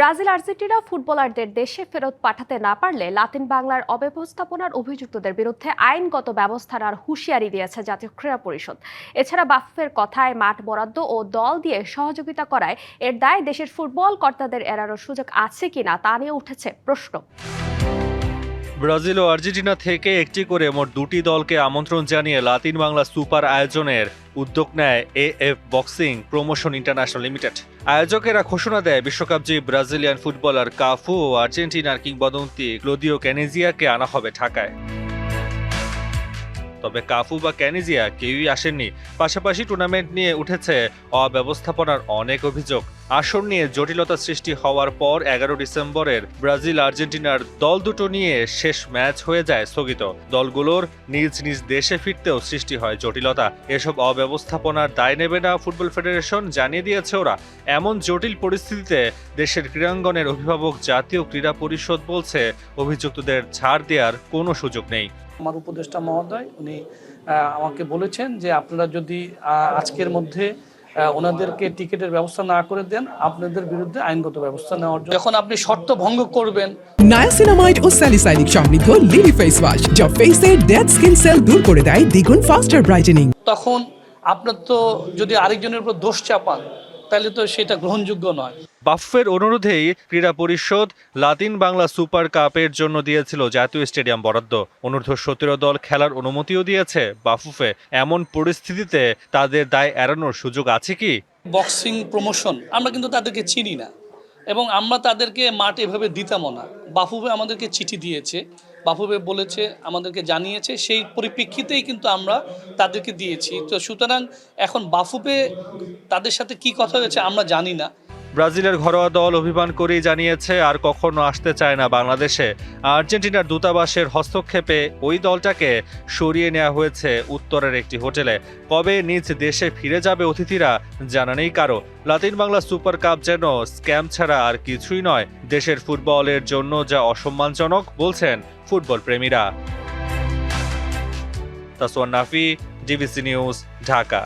Brazil Argentina ফুটবলারদের দেশে ফেরত পাঠাতে না পারলে লাতিন বাংলার অব্যবস্থাপনার অভিযুক্তদের বিরুদ্ধে আইনগত ব্যবস্থা নেওয়ার হুঁশিয়ারি দিয়েছে জাতীয় ক্রীড়া পরিষদ। এছাড়া বাফের কথায় মাঠ বরাদ্দ ও দল দিয়ে সহযোগিতা করায় এর দায় দেশের ফুটবল কর্তাদের এড়ানোর সুযোগ আছে কিনা তা নিয়ে উঠেছে প্রশ্ন। ব্রাজিল ও আর্জেন্টিনা থেকে একটি করে মোট দুটি দলকে আমন্ত্রণ জানিয়ে লাতিন বাংলা সুপার আয়োজনের উদ্যোগ নেয় A F boxing promotion international limited. আয়োজকেরা ঘোষণা দেয়, বিশ্বকাপ জয়ী ব্রাজিলিয়ান ফুটবলার কাফু ও আর্জেন্টিনার কিংবদন্তি ক্লোদিও ক্যানেজিয়াকে আনা হবে ঢাকায়। তবে কাফু বা ক্যানেজিয়া কেউই আসেননি। পাশাপাশি টুর্নামেন্ট নিয়ে উঠেছে অব্যবস্থাপনার অনেক অভিযোগ। আসর নিয়ে জটিলতা সৃষ্টি হওয়ার পর এগারো ডিসেম্বরের ব্রাজিল আর্জেন্টিনার দল দুটো নিয়ে শেষ ম্যাচ হয়ে যায় স্থগিত। দলগুলোর নিজ নিজ দেশে ফিরতেও সৃষ্টি হয় জটিলতা। এসব অব্যবস্থাপনার দায় নেবে না ফুটবল ফেডারেশন, জানিয়ে দিয়েছে ওরা। এমন জটিল পরিস্থিতিতে দেশের ক্রীড়াঙ্গনের অভিভাবক জাতীয় ক্রীড়া পরিষদ বলছে, অভিযুক্তদের ছাড় দেওয়ার কোনো সুযোগ নেই। আমার উপদেষ্টা মহোদয়, উনি আমাকে বলেছেন যে আপনারা যদি আজকের মধ্যে ওনাদেরকে টিকিটের ব্যবস্থা না করে দেন আপনাদের বিরুদ্ধে আইনগত ব্যবস্থা নেওয়ার জন্য। যখন আপনি শর্ত ভঙ্গ করবেন। নায়াসিনামাইড ও স্যালিসাইলিক সমৃদ্ধ লিলি ফেস ওয়াশ যা ফেসের ডেড স্কিন সেল দূর করে দেয় দ্বিগুণ ফাস্টার ব্রাইটেনিং তখন আপনার তো যদি আরেকজনের উপর দোষ চাপান তাহলে তো সেটা গ্রহণযোগ্য নয়। বাফের অনুরোধেই ক্রীড়া পরিষদ লাতিন বাংলা সুপার কাপের জন্য দিয়েছিল জাতীয় স্টেডিয়াম বরাদ্দ। অনূর্ধ্ব সতেরো দল খেলার অনুমতিও দিয়েছে বাফুফে। এমন পরিস্থিতিতে তাদের দায় এড়ানোর সুযোগ আছে কি? বক্সিং, প্রমোশন, আমরা কিন্তু তাদেরকে চিনি না। এবং আমরা তাদেরকে মাঠ এভাবে দিতামও না। বাফুফে আমাদেরকে চিঠি দিয়েছে। বাফুবে বলেছে, আমাদেরকে জানিয়েছে। সেই পরিপ্রেক্ষিতেই কিন্তু আমরা তাদেরকে দিয়েছি। তো সুতরাং এখন বাফুবে তাদের সাথে কি কথা হয়েছে আমরা জানি না। ব্রাজিলের ঘরোয়া দল অভিমান করেই জানিয়েছে, আর কখনো আসতে চায় না বাংলাদেশে। আর্জেন্টিনার দূতাবাসের হস্তক্ষেপে ওই দলটাকে সরিয়ে নেওয়া হয়েছে উত্তরের একটি হোটেলে। কবে নিজ দেশে ফিরে যাবে অতিথিরা জানা নেই কারও। লাতিন বাংলা সুপার কাপ যেন স্ক্যাম ছাড়া আর কিছুই নয়। দেশের ফুটবলের জন্য যা অসম্মানজনক, বলছেন football প্রেমীরা। Taswan Nafi, DBC news, Dhaka.